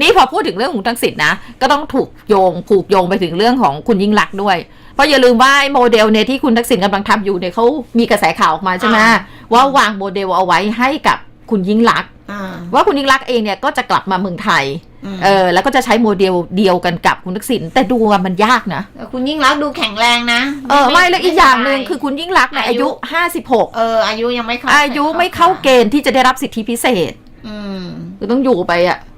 นี่พอพูดถึงเรื่องของทักษิณนะ ก็ต้องถูกโยงผูกโยงไปถึงเรื่องของคุณยิ่งรักษณ์ด้วย เพราะอย่าลืมว่าไอ้โมเดลเนี่ยที่คุณทักษิณกำลังทำอยู่เนี่ยเขามีกระแสข่าวออกมาใช่ไหมอ่าว่าวางโมเดลเอาไว้ให้กับคุณยิ่งรักษณ์อ่าว่าคุณยิ่งรักษณ์เองเนี่ยก็จะกลับมาเมืองไทยมเออแล้วก็จะใช้โมเดลเดียวกันกับคุณทักษิณแต่ดูว่ามันยากนะแต่คุณยิ่งรักษณ์ดูแข็งแรงนะเออไม่แล้วอีกอย่างหนึ่งไม่คือคุณยิ่งรักษณ์เนี่ยอาอายุยุ56เอออายุยังไม่เข้าอายุไม่เข้าเกณฑ์ที่จะได้รับสิทธิพิเศษ อืมคือต้องอยู่ไปอะม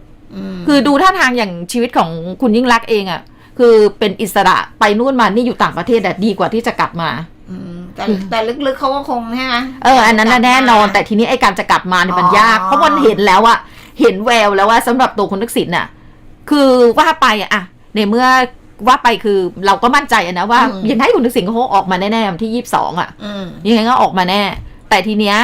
คือดูท่าทางอย่างชีวิตของคุณยิ่งรักษณ์เองอะ่ะ คือเป็นอิสระไปนู่นมานี่อยู่ต่างประเทศอะดีกว่าที่จะกลับมามแต่แต่ลึกๆเขาก็คงใช่ไหมเอออันนั้นน่ะแน่นอน แต่ทีนี้ไอ้การจะกลับมาเนี่ยมันอ๋อยาก เพราะมันเห็นแล้วอะเห็นแววแล้วว่าสำหรับตัวคุณทักษิณน่ะ คือว่าไปอะอะในเมื่อว่าไปคือเราก็มั่นใจอะนะว่ายังไงคุณทักษิณเขาออกมาแน่ๆวันที่ยี่สิบสองอะอืมยังไงก็ออกมาแน่ แต่ทีเนี้ย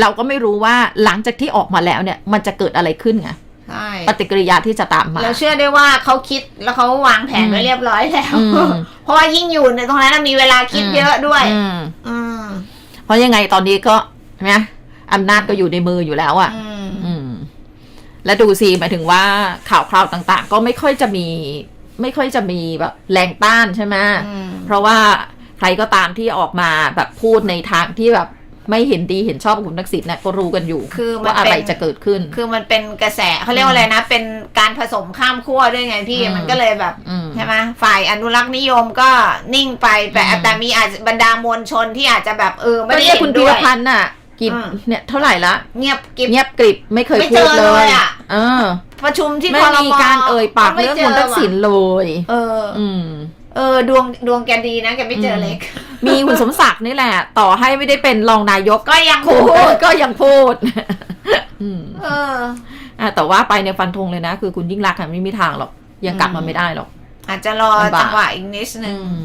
เราก็ไม่รู้ว่าหลังจากที่ออกมาแล้วเนี่ย มันจะเกิดอะไรขึ้นไง ใช่ปฏิกิริยาที่จะตามมา เราเชื่อได้ว่าเขาคิดแล้วเขาวางแผนไว้เรียบร้อยแล้วอืมเพราะว่ายิ่งอยู่ในตรงนั้นนะมีเวลาคิดอืมเยอะด้วยอืมอืมเพราะยังไงตอนนี้ก็ใช่ไหมอำนาจก็อยู่ในมืออยู่แล้วอะ่ะอืมอืมและดูสิหมายถึงว่าข่าวคราวต่างๆ ก็ไม่ค่อยจะมี ไม่ค่อยจะมีแบบแรงต้านใช่ไหมอืมเพราะว่าใครก็ตามที่ออกมาแบบพูดในทางที่แบบ ไม่เห็นดีเห็นชอบกับคุณทักษิณเนี่ยก็รู้กันอยู่คือมันว่าอะไรเป็น จะเกิดขึ้น คือมันเป็นกระแสเขาเรียกว่าอะไรนะ เป็นการผสมข้ามขั้วด้วยไงพี่อืม มันก็เลยแบบ อืม ใช่ไหมฝ่ายอนุรักษ์นิยมก็นิ่งไปแต่อืม แต่มีอาจจะบรรดามวลชนที่อาจจะแบบเออไม่ก็ได้เนี่ยเห็คุณนพีด้วรย พันธ์น่ะกี่อืม เนี่ยเท่าไหร่ละเงียบกิบ เงียบกริบไม่เคยไม่พูเจดอเลเลยยอะ เออประชุมที่ไม่คอรมีการเอ่ยปากเรื่องคุณทักษิณเลย เออ อืม เออ ดวงดวงแกดีนะ แกไม่เจอเล็ก มีคุณสมศักดิ์นี่แหละ ต่อให้ไม่ได้เป็นรองนายกก็ยังพูพูดดก็ยังพูดอืมเอออะแต่ว่าไปเนี่ยฟันธงเลยนะ คือคุณยิ่งรักษณ์อะไม่มีทางหรอก ยังกลับมาไม่ได้หรอก อาจจะรอลำบากจังหวะอีกนิดนึอืงม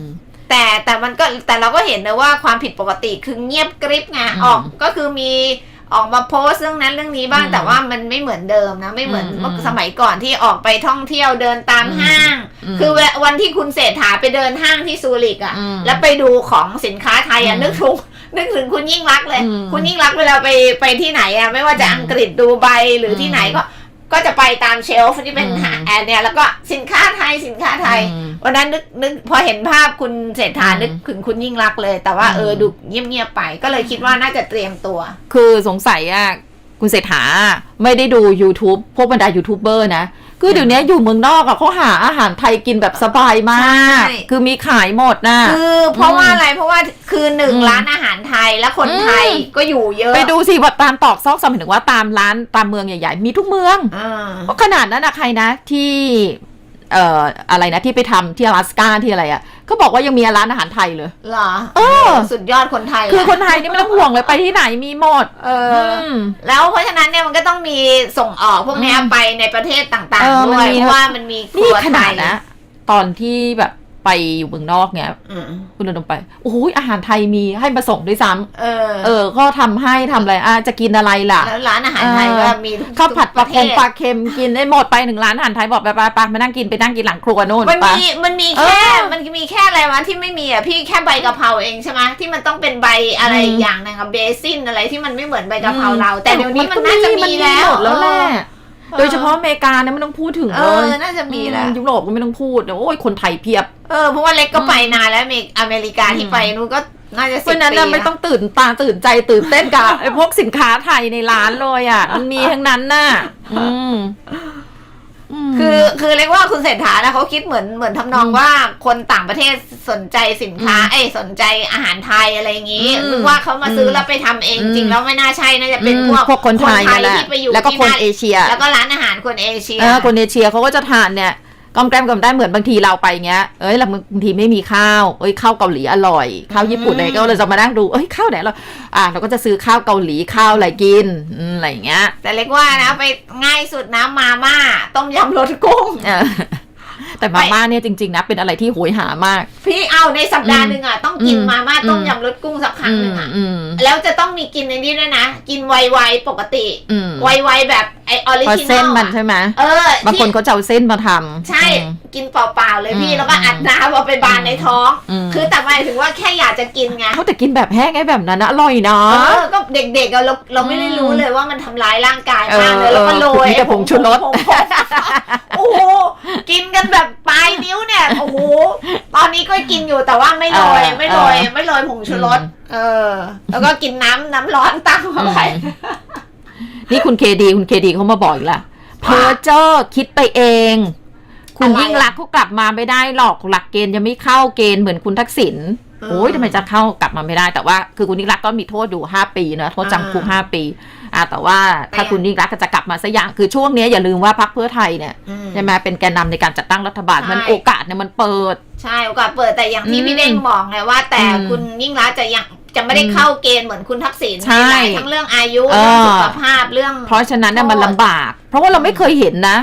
แต่แต่มันก็แต่เราก็เห็นนะว่าความผิดปกติคือเงียบกริบไงอืมออกก็คือมี ออกมาโพสต์เรื่องนั้นเรื่องนี้บ้างอืมแต่ว่ามันไม่เหมือนเดิมนะ ไม่เหมือนอืมเมื่อสมัยก่อนที่ออกไปท่องเที่ยวเดินตามอืมห้างอืมคือเวลาวันที่คุณเศรษฐาไปเดินห้างที่ซูริกอะอืมแล้วไปดูของสินค้าไทยอะอืมนึกถึงนึกถึงคุณยิ่งรักษณ์เลยอืมคุณยิ่งรักษณ์เวลาไปไปที่ไหนอะไม่ว่าจะอืมอังกฤษดูไบหรือที่ไหนอืมก็ ก็จะไปตามเชลฟ์ที่เป็นอืมหาแอนเนี่ยแล้วก็สินค้าไทยสินค้าไทยอืมวันนั้นนึกนึกพอเห็นภาพคุณเศรษฐาอืมนึกถึงคุณยิ่งรักษณ์เลย แต่ว่าอืมเออดูเงียบๆไป ก็เลยคิดว่าน่าจะเตรียมตัว คือสงสัยอะ คุณเศรษฐาไม่ได้ดู YouTube พวกบรรดายูทูบเบอร์นะ คือเดี๋ยวนี้อยู่เมืองนอกอะเขาหาอาหารไทยกินแบบสบายมาก ใช่ คือมีขายหมดนะ คือเพราะว่าอะไรเพราะว่าคือหนึ่งอืมร้านอาหารไทยและคนอืม ไทยก็อยู่เยอะไปดูสิว่าตามตอกซอกซอยหมายถึงว่าตามร้านตามเมืองใหญ่ ๆ มีทุกเมือง อ่า เพราะขนาดนั้นนะใครนะที่ เอ่ออะไรนะที่ไปทำที่อลาสกาที่อะไรอะก็บอกว่ายังมีร้านอาหารไทยเลย เหรอเออ สุดยอดคนไทยะคือคนไทยนี่ไม่ต้องห่วงเลยไปที่ไหนมีหมดเออือม แล้วเพราะฉะนั้นเนี่ยมันก็ต้องมีส่งออกพวกเนี้ยอืมไปในประเทศต่างเออๆมันด้วยมี เพราะว่ามันมีคนี่รัวขไทนาดยนะ ตอนที่แบบ ไปอยู่เมืองนอกเนี่ยอืมคุณเดินลงไปโอ้โหอาหารไทยมีให้มาส่งด้วยซ้ำเออ เออ ก็ทำให้ทำอะไรอะจะกินอะไรล่ะแล้วร้านอาหารไทยก็มีทุกข้าวผัดปลาทุคกงระปลาเทศเค็มกินได้หมดไปหนึ่งร้านอาหารไทยบอกไปไปไปมานั่งกินไปนั่งกินหลังครัวโน่นมันไปมีมันมีเอแค่อมันมีแค่อะไรวะที่ไม่มีอะพี่แค่ใบกะเพราเองใช่ไหมที่มันต้องเป็นใบอะไรอืมอย่างหนึงอะเบซินอะไรที่มันไม่เหมือนใบกะเพราอืมเรา แต่เดี๋ยวนี้มันน่าจะมีแล้วหมดแล้วแหละออ โดยเฉพาะอเมริกาเนี่ยไม่ต้องพูดถึงเอเลอยน่าจะมีแล้วอืยุโรปก็ไม่ต้องพูดโอ้ยคนไทยเพียบ เออเพราะว่าเล็กก็ไปนานแล้วอเมริอเมริกาที่อืมไปนู้นก็น่าจะเพสิบราะฉะนั้นปีน่ะไม่แล้วต้องตื่นตาตื่นใจตื่นเต้นกับ ไอ้พวกสินค้าไทยในร้านเลยอะ มันมีทั้งนั้นน่ะอืมม คือคือเรียกว่าคุณเศรษฐานะเขาคิดเหมือนเหมือนทำนองอืมว่าคนต่างประเทศสนใจสินค้าอืมเอ้ยสนใจอาหารไทยอะไรอย่างนี้อืมนึกว่าเขามาซื้ออมแล้วไปทำเองอืมจริงแล้วไม่น่าใช่น่าจะเป็นอืมพวกพวกคนไทยนั่นแหละที่ไปอยู่แล้วก็ที่คนนั่นเอเชีย แล้วก็ร้านอาหารคนเอเชียเออคนเอเชียเขาก็จะทานเนี่ย กอมแกล้มกอมได้เหมือนบางทีเราไปเงี้ย เอ้ยเราบางทีไม่มีข้าว เอ้ยข้าวเกาหลีอร่อย ข้าวญี่ปุ่นอืมอะไรก็เลยจะมานั่งดู เอ้ยข้าวไหนเราอะเราก็จะซื้อข้าวเกาหลีข้าวอะไรกินอืมอะไรอย่างเงี้ย แต่เล็กว่านะไปง่ายสุดนะมาม่าต้มยำรสกุ้งเออ แต่มาม่าเนี่ยจริงๆนะเป็นอะไรที่โหยหามาก พี่เอาในสัปดาห์หนึ่งอะต้องกินอืมมาม่าต้มอืมยำรสกุ้งสักครั้งหนึ่งอะอืมแล้วจะต้องมีกินในนี้ด้วยนะ กินไวๆปกติอืมไวๆแบบไอออริเพราะจินอเส้นลมันใช่ไหมเออบางคนที่เขาจะเอาเส้นมาทำใช่อืมกินเปล่าๆเลยพี่อืมแล้วก็อัดน้ำเอาไปบานในท้องอืมคือแต่หมายถึงว่าแค่อยากจะกินไงเขาแต่กินแบบแห้งไอ้แบบนั้นนะอร่อยนะเออก็ เด็กๆอะเราเราไม่ได้รู้เลยว่ามันทำร้ายร่างกายมากเลยเออแล้วก็โรยมีแต่ผงชูรสผงผงโอ้โหกินกันแบบปลายนิ้วเนี่ยโอ้โหตอนนี้ก็กินอยู่แต่ว่าไม่โรยเออไม่โรยเออไม่โรยผงชูรสอืมเออ แล้วก็กินน้ำน้ำร้อนตั้งเข้าไปนี่คุณเคดีคุณเคดีเขามาบอกอีกละเพอเจอร์คิดไปเอง คุณอะไรยิ่งรักษณ์เขากลับมาไม่ได้หรอกหลักเกณฑ์ยังไม่เข้าเกณฑ์เหมือนคุณทักษิณเออ โอ้ยทำไมจะเข้ากลับมาไม่ได้ แต่ว่าคือคุณยิ่งรักษณ์ก็มีโทษอยู่ห้าปีนะโทษจำคุกอ่าห้าปีอ่าแต่ว่าถ้าแต่คุณยิ่งรักษณ์จะกลับมาสักอย่างคือช่วงเนี้ยอย่าลืมว่าพรรคเพื่อไทยเนี่ยอืมใช่ไหมเป็นแกนนำในการจัดตั้งรัฐบาลใช่มันโอกาสเนี่ยมันเปิด ใช่โอกาสเปิดแต่อย่างที่อืมพี่เด้งบอกไงว่า แต่อืมคุณยิ่งรักษณ์จะยังจะไม่ได้เข้าเกณฑ์เหมือนคุณทักษิณใช่หลายทั้งเรื่องอายุเออเรื่องสุขภาพเรื่อง เพราะฉะนั้นเนี่ยโทษมันลำบาก เพราะว่าเราไม่เคยเห็นนะ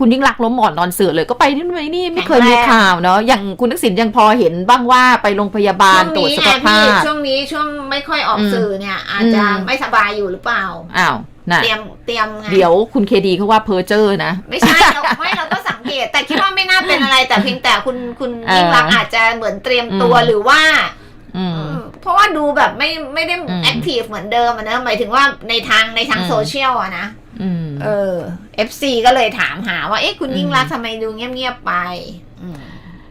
คุณยิ่งรักษณ์ล้มหมอนนอนเสือเลยก็ไปนี่ไปนี่ไม่เคยมีข่าวเนาะอย่างคุณทักษิณยังพอเห็นบ้างว่าไปโรงพยาบาลตรวจสุขภาช่วงนี้ไงพพี่ช่วงนี้ช่วงไม่ค่อยออกอืมสื่อเนี่ย อาจจะอืมไม่สบายอยู่หรือเปล่าอ้าวน่ะเตรียมเตรียมไงเดี๋ยวคุณเคดีเขาว่าเพอเจอร์นะ ไม่ใช่เราไม่เราก็สังเกต แต่คิดว่าไม่น่าเป็นอะไร แต่เพียงแต่คุณคุณเออยิ่งรักษณ์อาจจะเหมือนเตรียมตัวอืมหรือว่าอืมเพราะว่าดูแบบไม่ไม่ได้อืมแอคทีฟเหมือนเดิมอะนะหมายถึงว่าในทางในทางอืมโซเชียลอะนะ อืมเออ FC ก็เลยถามหาว่าเอ๊ะคุณอืมยิ่งรักษณ์ทำไมดูเงียบๆไปอืม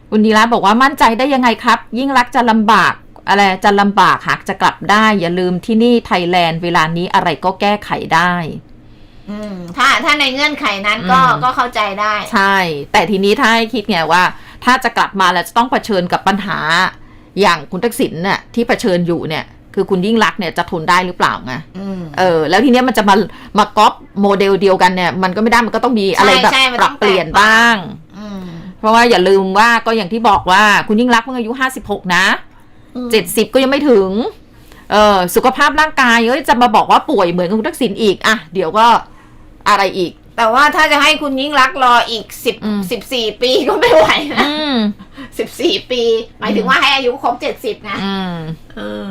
คุณดีรัตน์บอกว่ามั่นใจได้ยังไงครับ ยิ่งรักษณ์จะลำบากอะไรจะลำบากหากจะกลับได้ อย่าลืมที่นี่ไทยแลนด์เวลานี้อะไรก็แก้ไขได้อืมถ้าถ้าในเงื่อนไขนั้นก็อืมก็เข้าใจได้ ใช่ แต่ทีนี้ถ้าให้คิดไงว่า ถ้าจะกลับมาแล้วจะต้องเผชิญกับปัญหา อย่างคุณทักษิณน่ะที่เผชิญอยู่เนี่ย คือคุณยิ่งรักษณ์เนี่ยจะทนได้หรือเปล่าไงอืมเออ แล้วทีเนี้ยมันจะมามาก๊อปโมเดลเดียวกันเนี่ย มันก็ไม่ได้มันก็ต้องมีอะไรแบบใช่มันปต้รัอบงเปลี่ยนแตกต่างบ้างอืมเพราะว่าอย่าลืมว่าก็อย่างที่บอกว่าคุณยิ่งรักษณ์เพิ่งอายุห้าสิบหกนะอืมเจ็ดสิบก็ยังไม่ถึง เออสุขภาพร่างกายเอ้ยจะมาบอกว่าป่วยเหมือนกับคุณทักษิณอีกอะเดี๋ยวก็อะไรอีก แต่ว่าถ้าจะให้คุณยิ่งรักษณ์รออีกสิบอืมสิบสี่ปีก็ไม่ไหวนะอืมสิบสี่ปี หมายถึงว่าให้อายุครบเจ็ดสิบนะอืมเออ